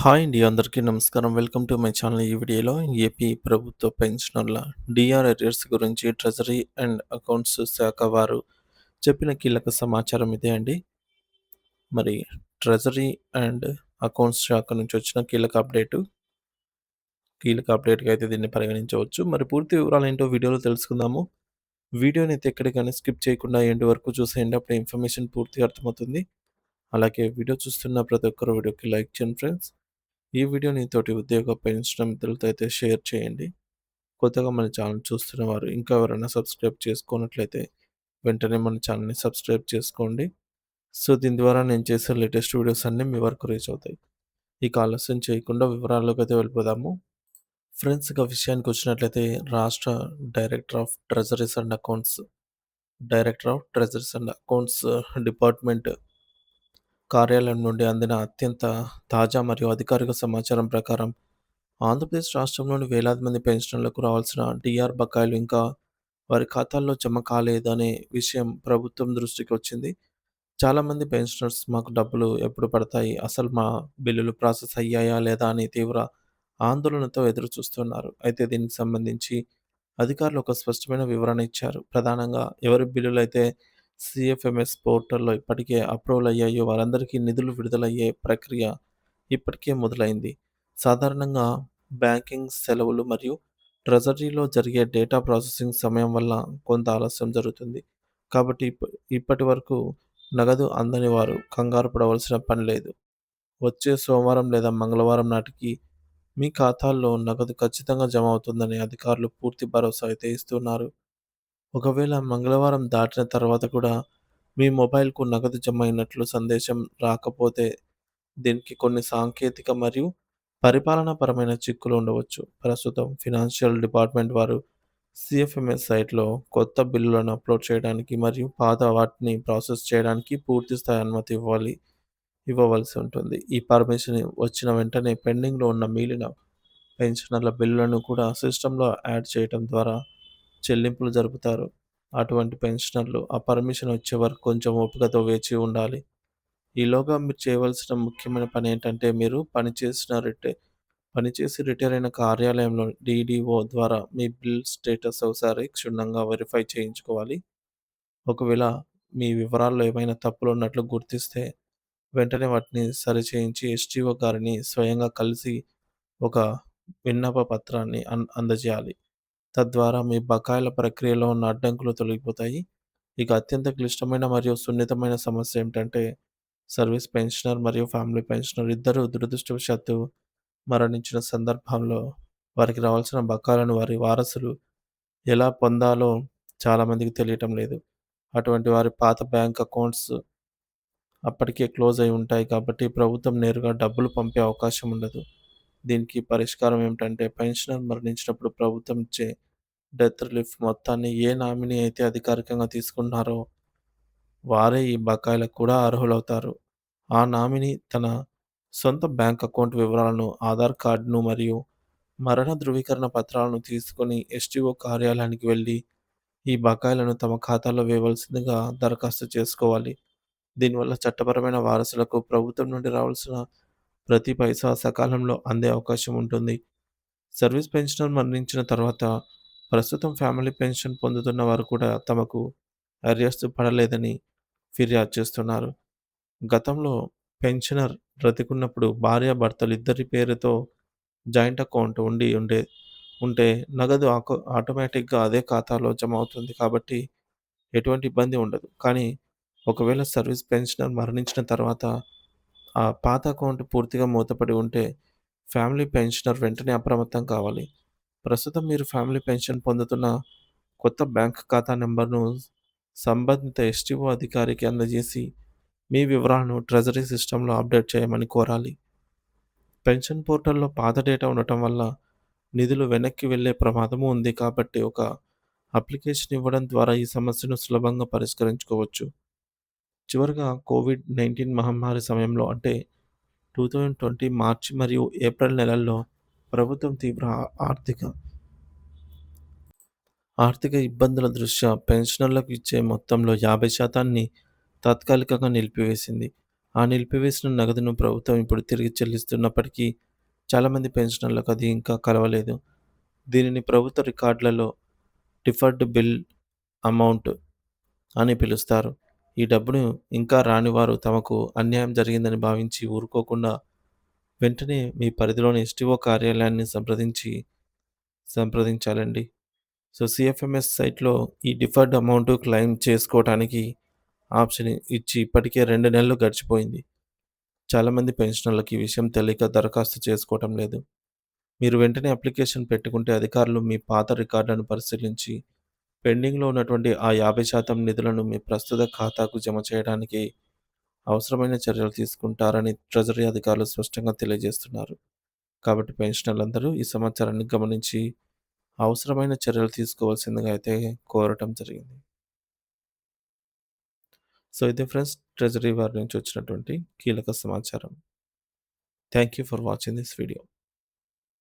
Hi అండి అందరికీ నమస్కారం. Welcome to my channel. ఈ వీడియోలో ఏపీ ప్రభుత్వ పెన్షనర్ల డిఆర్ ఎరియర్స్ గురించి ట్రెజరీ అండ్ అకౌంట్స్ శాఖ వారు చెప్పిన కీలక సమాచారం ఇదే అండి. మరి ట్రెజరీ అండ్ అకౌంట్స్ శాఖ నుంచి వచ్చిన కీలక అప్డేటు కీలక అప్డేట్గా అయితే దీన్ని పరిగణించవచ్చు. మరి పూర్తి వివరాలు ఏంటో వీడియోలో తెలుసుకుందాము. వీడియోని అయితే ఎక్కడికైనా స్కిప్ చేయకుండా ఎండ్ వరకు చూసేయండి. అప్పుడు ఇన్ఫర్మేషన్ పూర్తిగా అర్థమవుతుంది. అలాగే వీడియో చూస్తున్న ప్రతి ఒక్కరు వీడియోకి లైక్ చేయండి ఫ్రెండ్స్. ఈ వీడియో నీతోటి ఉద్యోగ పెంచిన మిత్రులతో అయితే షేర్ చేయండి. కొత్తగా మన ఛానల్ చూస్తున్న వారు ఇంకా ఎవరైనా సబ్స్క్రైబ్ చేసుకున్నట్లయితే వెంటనే మన ఛానల్ని సబ్స్క్రైబ్ చేసుకోండి. సో దీని ద్వారా నేను చేసే లేటెస్ట్ వీడియోస్ అన్నీ మీ వరకు రీచ్ అవుతాయి. ఇక ఆలస్యం చేయకుండా వివరాల్లోకి అయితే వెళ్ళిపోదాము. ఫ్రెండ్స్ ఇక విషయానికి వచ్చినట్లయితే రాష్ట్ర director of treasuries and accounts director of treasuries and accounts department కార్యాలయం నుండి అందిన అత్యంత తాజా మరియు అధికారిక సమాచారం ప్రకారం ఆంధ్రప్రదేశ్ రాష్ట్రంలోని వేలాది మంది పెన్షనర్లకు రావాల్సిన డిఆర్ బకాయిలు ఇంకా వారి ఖాతాల్లో జమ కాలేదనే విషయం ప్రభుత్వం దృష్టికి వచ్చింది. చాలామంది పెన్షనర్స్ మాకు డబ్బులు ఎప్పుడు పడతాయి? అసలు మా బిల్లులు ప్రాసెస్ అయ్యాయా లేదా అని తీవ్ర ఆందోళనతో ఎదురు చూస్తున్నారు అయితే దీనికి సంబంధించి అధికారులు ఒక స్పష్టమైన వివరణ ఇచ్చారు. ప్రధానంగా ఎవరి బిల్లులు అయితే సిఎఫ్ఎంఎస్ పోర్టల్లో ఇప్పటికే అప్రూవల్ అయ్యాయో. వారందరికీ నిధులు విడుదలయ్యే ప్రక్రియ ఇప్పటికే మొదలైంది. సాధారణంగా బ్యాంకింగ్ సెలవులు మరియు ట్రెజరీలో జరిగే డేటా ప్రాసెసింగ్ సమయం వల్ల కొంత ఆలస్యం జరుగుతుంది. కాబట్టి ఇప్ప ఇప్పటి వరకు నగదు అందని వారు కంగారు పడవలసిన పని లేదు. వచ్చే సోమవారం లేదా మంగళవారం నాటికి మీ ఖాతాల్లో నగదు ఖచ్చితంగా జమ అవుతుందని అధికారులు పూర్తి భరోసా అయితే ఇస్తున్నారు. ఒకవేళ మంగళవారం దాటిన తర్వాత కూడా మీ మొబైల్కు నగదు జమ అయినట్లు సందేశం రాకపోతే దీనికి కొన్ని సాంకేతిక మరియు పరిపాలనాపరమైన చిక్కులు ఉండవచ్చు. ప్రస్తుతం ఫినాన్షియల్ డిపార్ట్మెంట్ వారు సిఎఫ్ఎంఎస్ సైట్లో కొత్త బిల్లులను అప్లోడ్ చేయడానికి మరియు పాత వాటిని ప్రాసెస్ చేయడానికి పూర్తి స్థాయి అనుమతి ఇవ్వాలి ఇవ్వవలసి ఉంటుంది. ఈ పర్మిషన్ వచ్చిన వెంటనే పెండింగ్లో ఉన్న మిగిలిన పెన్షనర్ల బిల్లులను కూడా సిస్టంలో యాడ్ చేయడం ద్వారా చెల్లింపులు జరుపుతారు. అటువంటి పెన్షనర్లు ఆ పర్మిషన్ వచ్చే వరకు కొంచెం ఓపికతో వేచి ఉండాలి. ఈలోగా మీరు చేయవలసిన ముఖ్యమైన పని ఏంటంటే మీరు పనిచేసిన రిటే పనిచేసి రిటైర్ అయిన కార్యాలయంలో డీడీఓ ద్వారా మీ బిల్ స్టేటస్ ఒకసారి క్షుణ్ణంగా వెరిఫై చేయించుకోవాలి. ఒకవేళ మీ వివరాల్లో ఏమైనా తప్పులు ఉన్నట్లు గుర్తిస్తే వెంటనే వాటిని సరిచేయించి ఎస్టీఓ గారిని స్వయంగా కలిసి ఒక విన్నప పత్రాన్ని అందజేయాలి. తద్వారా మీ బకాయిల ప్రక్రియలో ఉన్న అడ్డంకులు తొలగిపోతాయి. ఇక అత్యంత క్లిష్టమైన మరియు సున్నితమైన సమస్య ఏమిటంటే సర్వీస్ పెన్షనర్ మరియు ఫ్యామిలీ పెన్షనర్ ఇద్దరు దురదృష్టవశాత్తు మరణించిన సందర్భంలో వారికి రావాల్సిన బకాయిలను వారి వారసులు ఎలా పొందాలో చాలామందికి తెలియటం లేదు. అటువంటి వారి పాత బ్యాంక్ అకౌంట్స్ అప్పటికే క్లోజ్ అయి ఉంటాయి కాబట్టి ప్రభుత్వం నేరుగా డబ్బులు పంపే అవకాశం ఉండదు. దీనికి పరిష్కారం ఏమిటంటే పెన్షనర్ మరణించినప్పుడు ప్రభుత్వం ఇచ్చే డెత్ రిలీఫ్ మొత్తాన్ని ఏ నామినీ అయితే అధికారికంగా తీసుకుంటున్నారో వారే ఈ బకాయిలకు కూడా అర్హులవుతారు. ఆ నామినీ తన సొంత బ్యాంక్ అకౌంట్ వివరాలను ఆధార్ కార్డును మరియు మరణ ధృవీకరణ పత్రాలను తీసుకొని ఎస్టీఓ కార్యాలయానికి వెళ్ళి ఈ బకాయిలను తమ ఖాతాలో వేయవలసిందిగా దరఖాస్తు చేసుకోవాలి. దీనివల్ల చట్టపరమైన వారసులకు ప్రభుత్వం నుండి రావాల్సిన ప్రతి పైసా సకాలంలో అందే అవకాశం ఉంటుంది. సర్వీస్ పెన్షనర్ మరణించిన తర్వాత ప్రస్తుతం ఫ్యామిలీ పెన్షన్ పొందుతున్న వారు కూడా తమకు అరియర్స్ పడలేదని ఫిర్యాదు చేస్తున్నారు. గతంలో పెన్షనర్ బ్రతికున్నప్పుడు భార్య భర్తలు ఇద్దరి పేరుతో జాయింట్ అకౌంట్ ఉండి ఉండే ఉంటే నగదు ఆటోమేటిక్గా అదే ఖాతాలో జమ అవుతుంది కాబట్టి ఎటువంటి ఇబ్బంది ఉండదు. కానీ ఒకవేళ సర్వీస్ పెన్షనర్ మరణించిన తర్వాత ఆ పాత అకౌంట్ పూర్తిగా మూతపడి ఉంటే ఫ్యామిలీ పెన్షనర్ వెంటనే అప్రమత్తం కావాలి. ప్రస్తుతం మీరు ఫ్యామిలీ పెన్షన్ పొందుతున్న కొత్త బ్యాంక్ ఖాతా నెంబర్ను సంబంధిత ఎస్టీఓ అధికారికి అందజేసి మీ వివరాలను ట్రెజరీ సిస్టంలో అప్డేట్ చేయమని కోరాలి. పెన్షన్ పోర్టల్లో పాత డేటా ఉండటం వల్ల నిధులు వెనక్కి వెళ్ళే ప్రమాదము ఉంది కాబట్టి ఒక అప్లికేషన్ ఇవ్వడం ద్వారా ఈ సమస్యను సులభంగా పరిష్కరించుకోవచ్చు. చివరిగా కోవిడ్ నైన్టీన్ మహమ్మారి సమయంలో అంటే టూ థౌజండ్ ట్వంటీ మార్చి మరియు ఏప్రిల్ నెలల్లో ప్రభుత్వం తీవ్ర ఆర్థిక ఆర్థిక ఇబ్బందుల దృష్ట్యా పెన్షనర్లకు ఇచ్చే మొత్తంలో యాభై శాతాన్ని తాత్కాలికంగా నిలిపివేసింది ఆ నిలిపివేసిన నగదును ప్రభుత్వం ఇప్పుడు తిరిగి చెల్లిస్తున్నప్పటికీ చాలామంది పెన్షనర్లకు అది ఇంకా కలవలేదు. దీనిని ప్రభుత్వ రికార్డులలో డిఫర్డ్ బిల్ అమౌంట్ అని పిలుస్తారు. ఈ డబ్బును ఇంకా రాని వారు తమకు అన్యాయం జరిగిందని భావించి ఊరుకోకుండా వెంటనే మీ పరిధిలోని ఎస్టీఓ కార్యాలయాన్ని సంప్రదించి సంప్రదించాలండి. సో, సిఎఫ్ఎంఎస్ సైట్‌లో ఈ డిఫర్డ్ అమౌంట్ క్లెయిమ్ చేసుకోవడానికి ఆప్షన్ ఇచ్చి ఇప్పటికే రెండు నెలలు గడిచిపోయింది. చాలామంది పెన్షనర్లకు ఈ విషయం తెలియక దరఖాస్తు చేసుకోవటం లేదు. మీరు వెంటనే అప్లికేషన్ పెట్టుకుంటే అధికారులు మీ పాత రికార్డులను పరిశీలించి పెండింగ్‌లో ఉన్నటువంటి ఆ 50% నిధులను మీ ప్రస్తుత ఖాతాకు జమ చేయడానికి అవసరమైన చర్యలు తీసుకుంటారని ట్రెజరీ అధికారులు స్పష్టంగా తెలియజేస్తున్నారు. కాబట్టి పెన్షనర్లందరూ ఈ సమాచారాన్ని గమనించి అవసరమైన చర్యలు తీసుకోవాల్సిందిగా అయితే కోరటం జరిగింది. సో, ఇదే ఫ్రెండ్స్ ట్రెజరీ వారి నుంచి వచ్చినటువంటి కీలక సమాచారం. Thank you for watching this video.